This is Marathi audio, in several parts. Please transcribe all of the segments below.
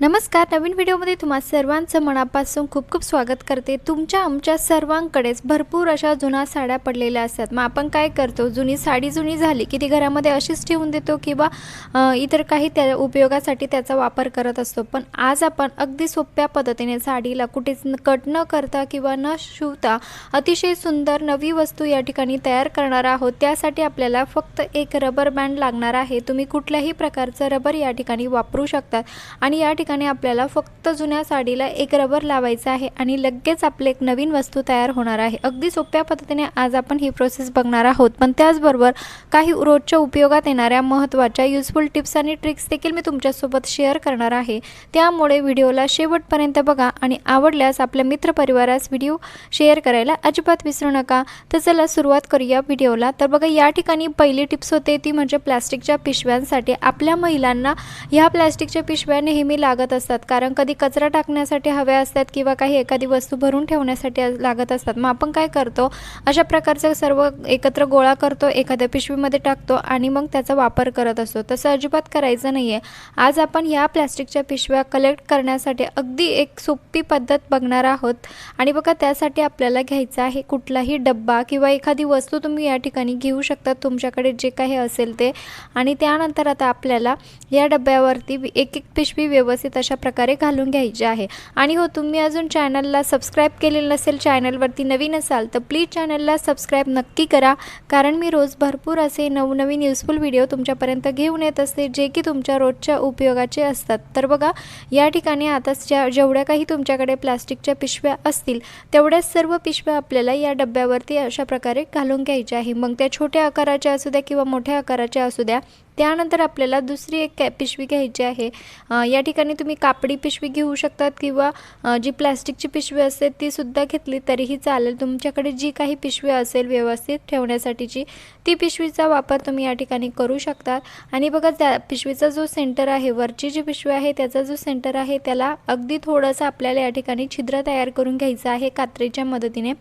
नमस्कार नवीन व्हिडिओमध्ये तुम्हा सर्वांचं मनापासून खूप खूप स्वागत करते. तुमच्या आमच्या सर्वांकडेच भरपूर अशा जुन्या साड्या पडलेल्या असतात. मग आपण काय करतो? जुनी साडी जुनी झाली की ती घरामध्ये अशीच ठेवून देतो किंवा इतर काही त्या उपयोगासाठी त्याचा वापर करत असतो. पण आज आपण अगदी सोप्या पद्धतीने साडीला कुठेच कट न करता किंवा न शिवता अतिशय सुंदर नवी वस्तू या ठिकाणी तयार करणार आहोत. त्यासाठी आपल्याला फक्त एक रबर बँड लागणार आहे. तुम्ही कुठल्याही प्रकारचं रबर या ठिकाणी वापरू शकतात. आणि या ठिकाणी आपल्याला फक्त जुन्या साडीला एक रबर लावायचं आहे आणि लगेच आपले एक नवीन वस्तू तयार होणार आहे. अगदी सोप्या पद्धतीने आज आपण ही प्रोसेस बघणार आहोत. पण त्याचबरोबर काही रोजच्या उपयोगात येणाऱ्या महत्त्वाच्या युजफुल टिप्स आणि ट्रिक्स देखील मी तुमच्यासोबत शेअर करणार आहे. त्यामुळे व्हिडिओला शेवटपर्यंत बघा आणि आवडल्यास आपल्या मित्रपरिवारास व्हिडिओ शेअर करायला अजिबात विसरू नका. तर चला सुरुवात करूया व्हिडिओला. तर बघा या ठिकाणी पहिली टिप्स होते ती म्हणजे प्लॅस्टिकच्या पिशव्यांसाठी. आपल्या महिलांना ह्या प्लॅस्टिकच्या पिशव्या नेहमी लागत असतात. कारण कधी कचरा टाकण्यासाठी हव्या असतात किंवा काही एखादी वस्तू भरून ठेवण्यासाठी लागत असतात. मग आपण काय करतो? अशा प्रकारचं सर्व एकत्र गोळा करतो एखाद्या पिशवीमध्ये टाकतो आणि मग त्याचा वापर करत असतो. तसं अजिबात करायचं नाही आहे आज आपण या प्लॅस्टिकच्या पिशव्या कलेक्ट करण्यासाठी अगदी एक सोपी पद्धत बघणार आहोत. आणि बघा त्यासाठी आपल्याला घ्यायचा आहे कुठलाही डब्बा किंवा एखादी वस्तू तुम्ही या ठिकाणी घेऊ शकता. तुमच्याकडे जे काही असेल ते. आणि त्यानंतर आता आपल्याला या डब्यावरती एक एक पिशवी व्यवस्थित तशा प्रकारे घालून घ्यायचे आहे. आणि हो तुम्ही अजून चॅनलला सबस्क्राईब केलेलं नसेल चॅनलवरती नवीन असाल तर प्लीज चॅनलला सबस्क्राईब नक्की करा. कारण मी रोज भरपूर असे नवनवीन युजफुल व्हिडिओ तुमच्यापर्यंत घेऊन येत असते जे की तुमच्या रोजच्या उपयोगाचे असतात. तर बघा या ठिकाणी आता ज्या जेवढ्या काही तुमच्याकडे प्लास्टिकच्या पिशव्या असतील तेवढ्याच सर्व पिशव्या आपल्याला या डब्यावरती अशा प्रकारे घालून घ्यायच्या आहे. मग त्या छोट्या आकाराच्या असू द्या किंवा मोठ्या आकाराच्या असू द्या त्यानंतर आपल्याला दुसरी एक कॅ पिशवी घ्यायची आहे. या ठिकाणी तुम्ही कापडी पिशवी घेऊ शकतात किंवा जी प्लॅस्टिकची पिशवी असते ती सुद्धा घेतली तरीही चालेल. तुमच्याकडे जी काही पिशवी असेल व्यवस्थित ठेवण्यासाठीची ती पिशवीचा वापर तुम्ही या ठिकाणी करू शकतात. आणि बघा त्या पिशवीचा जो सेंटर आहे वरची जी पिशवी आहे त्याचा जो सेंटर आहे त्याला अगदी थोडंसं आपल्याला या ठिकाणी छिद्र तयार करून घ्यायचं आहे कात्रीच्या मदतीने.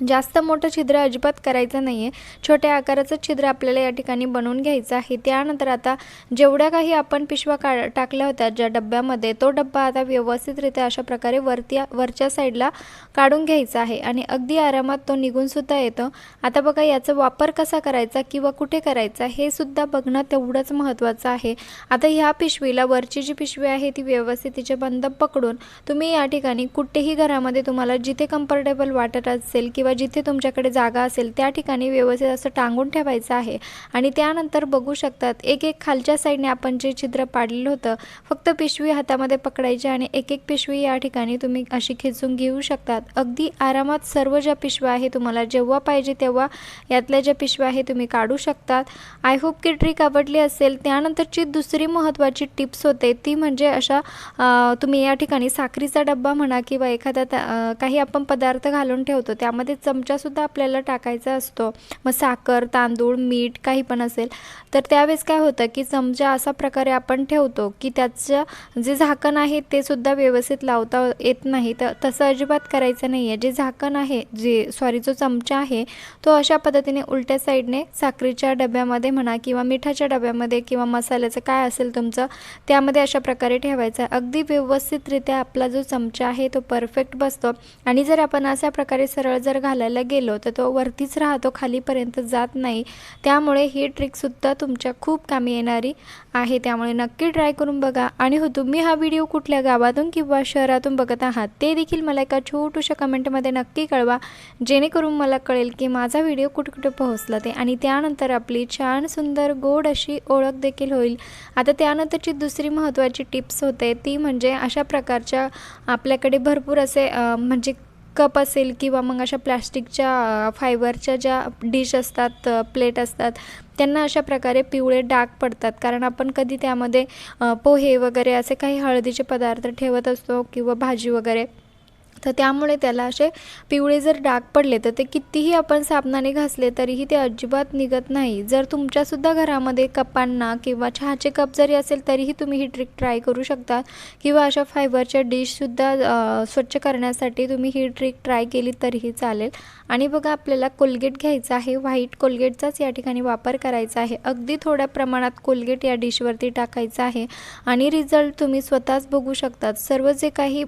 जास्त मोठं छिद्र अजिबात करायचं नाही आहे छोट्या आकाराचं छिद्र आपल्याला या ठिकाणी बनवून घ्यायचं आहे. त्यानंतर आता जेवढ्या काही आपण पिशव्या का टाकल्या होत्या ज्या डब्यामध्ये तो डब्बा आता व्यवस्थितरित्या अशा प्रकारे वरती वरच्या साईडला काढून घ्यायचा आहे. आणि अगदी आरामात तो निघूनसुद्धा येतो. आता बघा याचा वापर कसा करायचा किंवा कुठे करायचा हे सुद्धा बघणं तेवढंच महत्त्वाचं आहे. आता ह्या पिशवीला वरची जी पिशवी आहे ती व्यवस्थित तिचे बंद पकडून तुम्ही या ठिकाणी कुठेही घरामध्ये तुम्हाला जिथे कम्फर्टेबल वाटत असेल किंवा किंवा जिथे तुमच्याकडे जागा असेल त्या ठिकाणी व्यवस्थित असं टांगून ठेवायचं आहे. आणि त्यानंतर बघू शकतात एक एक खालच्या साईडने आपण जे छिद्र पाडलेलं होतं फक्त पिशवी हातामध्ये पकडायची आणि एक एक पिशवी या ठिकाणी तुम्ही अशी खेचून घेऊ शकतात. अगदी आरामात सर्व ज्या पिशव्या आहे तुम्हाला जेव्हा पाहिजे तेव्हा यातल्या ज्या पिशव्या आहे तुम्ही काढू शकतात. आय होप की ट्रिक आवडली असेल. त्यानंतरची दुसरी महत्त्वाची टिप्स होते ती म्हणजे अशा तुम्ही या ठिकाणी साखरीचा डब्बा म्हणा किंवा एखादा काही आपण पदार्थ घालून ठेवतो त्यामध्ये चमचासुद्धा आपल्याला टाकायचा असतो. मग साखर तांदूळ मीठ काही पण असेल तर त्यावेळेस काय होतं की चमचा असा प्रकारे आपण ठेवतो की त्याचं जे झाकण आहे ते सुद्धा व्यवस्थित लावता येत नाही. तर तसं अजिबात करायचं नाही आहे जे झाकण आहे जे सॉरी जो चमचा आहे तो अशा पद्धतीने उलट्या साईडने साखरेच्या डब्यामध्ये म्हणा किंवा मिठाच्या डब्यामध्ये किंवा मसाल्याचं काय असेल तुमचं त्यामध्ये अशा प्रकारे ठेवायचं. आहे अगदी व्यवस्थितरित्या आपला जो चमचा आहे तो परफेक्ट बसतो. आणि जर आपण अशा प्रकारे सरळ जर घालायला गेलो तर तो वरतीच राहतो खालीपर्यंत जात नाही. त्यामुळे ही ट्रिकसुद्धा तुमच्या खूप कामी येणारी आहे. त्यामुळे नक्की ट्राय करून बघा. आणि हो तुम्ही हा व्हिडिओ कुठल्या गावातून किंवा शहरातून बघत आहात ते देखील मला एका छोटूशा कमेंटमध्ये नक्की कळवा. जेणेकरून मला कळेल की माझा व्हिडिओ कुठे कुठे पोहोचला ते. आणि त्यानंतर आपली छान सुंदर गोड अशी ओळख देखील होईल. आता त्यानंतरची दुसरी महत्त्वाची टिप्स होते ती म्हणजे अशा प्रकारच्या आपल्याकडे भरपूर असे म्हणजे कप असेल किंवा मग अशा प्लॅस्टिकच्या फायबरच्या ज्या डिश असतात प्लेट असतात त्यांना अशा प्रकारे पिवळे डाग पडतात. कारण आपण कधी त्यामध्ये पोहे वगैरे असे काही हळदीचे पदार्थ ठेवत असतो किंवा भाजी वगैरे. तर त्यामुळे त्याला असे पिवळे जर डाग पडले तर ते कितीही आपण साबणाने घासले तरीही ते अजिबात निघत नाही. जर तुमच्यासुद्धा घरामध्ये कपांना किंवा चहाचे कप जरी असेल तरीही तुम्ही ही ट्रिक ट्राय करू शकता. किंवा अशा फायबरच्या डिशसुद्धा स्वच्छ करण्यासाठी तुम्ही ही ट्रिक ट्राय केली तरीही चालेल. आणि बघा आपल्याला कोलगेट घ्यायचं आहे. व्हाईट कोलगेटचाच या ठिकाणी वापर करायचा आहे. अगदी थोड्या प्रमाणात कोलगेट या डिशवरती टाकायचं आहे. आणि रिझल्ट तुम्ही स्वतःच बघू शकतात. सर्व जे काही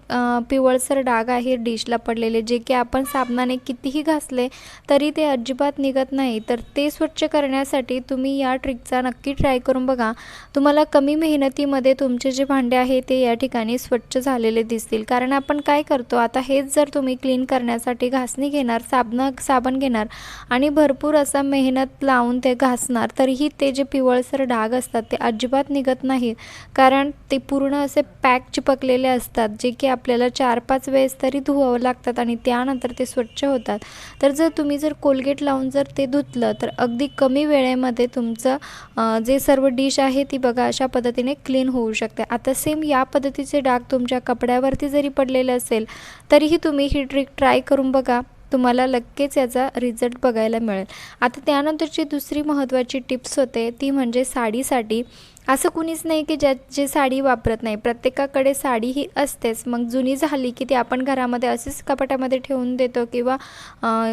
पिवळसर डाग आहे डिशला पडलेले जे की आपण साबणाने कितीही घासले तरी ते अजिबात निघत नाही. तर ते स्वच्छ करण्यासाठी तुम्ही या ट्रिकचा नक्की ट्राय करून बघा. तुम्हाला कमी मेहनतीमध्ये तुमचे जे भांडे आहे ते या ठिकाणी स्वच्छ झालेले दिसतील. कारण आपण काय करतो आता हेच जर तुम्ही क्लीन करण्यासाठी घासणी घेणार साबण साबण घेणार आणि भरपूर असा मेहनत लावून ते घासणार तरीही ते जे पिवळसर डाग असतात ते अजिबात निघत नाहीत कारण ते पूर्ण असे पॅक चिपकलेले असतात जे की आपल्याला चार पाच वेळेस तरी तरी धुवावं लागतात आणि त्यानंतर ते स्वच्छ होतात. तर जर तुम्ही जर कोलगेट लावून जर ते धुतलं तर अगदी कमी वेळेमध्ये तुमचं जे सर्व डिश आहे ती बघा अशा पद्धतीने क्लीन होऊ शकते. आता सेम या पद्धतीचे डाग तुमच्या कपड्यावरती जरी पडलेले असेल तरीही तुम्ही ही ट्रिक ट्राय करून बघा. तुम्हाला लगेच याचा रिझल्ट बघायला मिळेल. आता त्यानंतरची दुसरी महत्त्वाची टिप्स होते ती म्हणजे साडीसाठी. असं कुणीच नाही की ज्या जे साडी वापरत नाही. प्रत्येकाकडे साडी ही असतेच. मग जुनी झाली की ती आपण घरामध्ये असेच कपाटामध्ये ठेवून देतो किंवा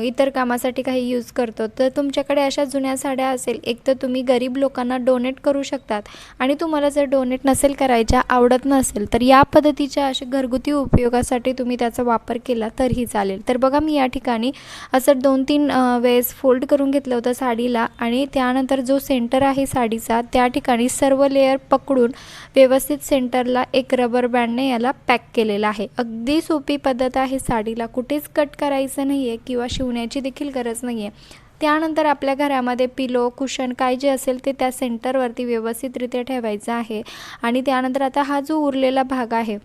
इतर कामासाठी काही यूज करतो. तर तुमच्याकडे अशा जुन्या साड्या असेल. एक तर तुम्ही गरीब लोकांना डोनेट करू शकतात. आणि तुम्हाला जर डोनेट नसेल करायच्या आवडत नसेल तर या पद्धतीच्या अशा घरगुती उपयोगासाठी तुम्ही त्याचा वापर केला तरीही चालेल. तर बघा मी या ठिकाणी असं दोन तीन वेळेस फोल्ड करून घेतलं होतं साडीला. आणि त्यानंतर जो सेंटर आहे साडीचा त्या ठिकाणी सर्व लेअर पकडून व्यवस्थित सेंटरला एक रबर बँडने याला पॅक केलेलं आहे. अगदी सोपी पद्धत आहे साडीला. कुठेच कट करायचं नाही आहे किंवा शिवण्याची देखील गरज नाही आहे त्यानंतर आपल्या घरामध्ये पिलो कुशन काय जे असेल ते त्या सेंटरवरती व्यवस्थितरित्या ठेवायचं आहे. आणि त्यानंतर आता हा जो उरलेला भाग आहे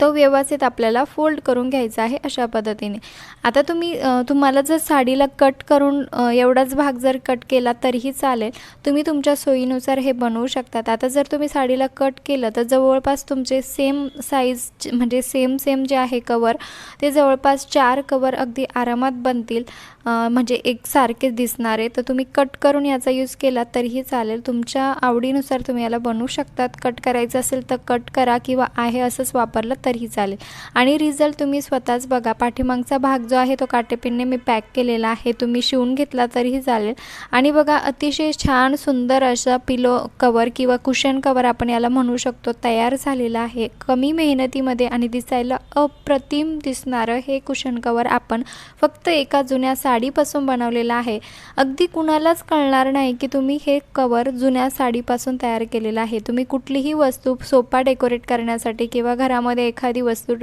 तो व्यवस्थित आपल्याला फोल्ड करून घ्यायचा आहे अशा पद्धतीने. आता तुम्ही तुम्हाला जर साडीला कट करून एवढाच भाग जर कट केला तरीही चालेल. तुम्ही तुमच्या सोयीनुसार हे बनवू शकतात. आता जर तुम्ही साडीला कट केलं तर जवळपास तुमचे सेम साईज म्हणजे सेम सेम जे आहे कवर ते जवळपास चार कवर अगदी आरामात बनतील. म्हणजे एकसारखे दिसणारे तर तुम्ही कट करून याचा यूज केला तरीही चालेल. तुमच्या आवडीनुसार तुम्ही याला बनवू शकतात. कट करायचं असेल तर कट करा किंवा आहे असंच वापरलं तरीही चालेल. आणि रिझल्ट तुम्ही स्वतःच बघा. पाठीमागचा भाग जो आहे तो काटेपिनने मी पॅक केलेला आहे. तुम्ही शिवून घेतला तरीही चालेल. आणि बघा अतिशय छान सुंदर असा पिलो कवर किंवा कुशन कवर आपण याला म्हणू शकतो. तयार झालेला आहे. कमी मेहनतीमध्ये आणि दिसायला अप्रतिम दिसणारं हे कुशन कवर आपण फक्त एका जुन्या साडीपासून बनवलेलं आहे. अगदी कुणालाच कळणार नाही की तुम्ही हे कवर जुन्या साडीपासून तयार केलेलं आहे. तुम्ही कुठलीही वस्तू सोपा डेकोरेट करण्यासाठी किंवा घरामध्ये एखादी वस्तू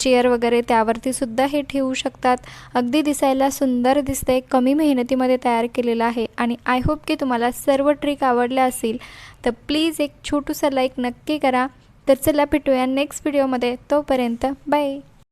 चेअर वगैरे त्यावरती सुद्धा हे ठेवू शकतात. अगदी दिसायला सुंदर दिसते कमी मेहनतीमध्ये तयार केलेलं आहे आणि आय होप की तुम्हाला सर्व ट्रिक आवडल्या असतील. तर प्लीज एक छोटूसा लाईक नक्की करा. तर चला भेटूया नेक्स्ट व्हिडिओमध्ये तोपर्यंत बाय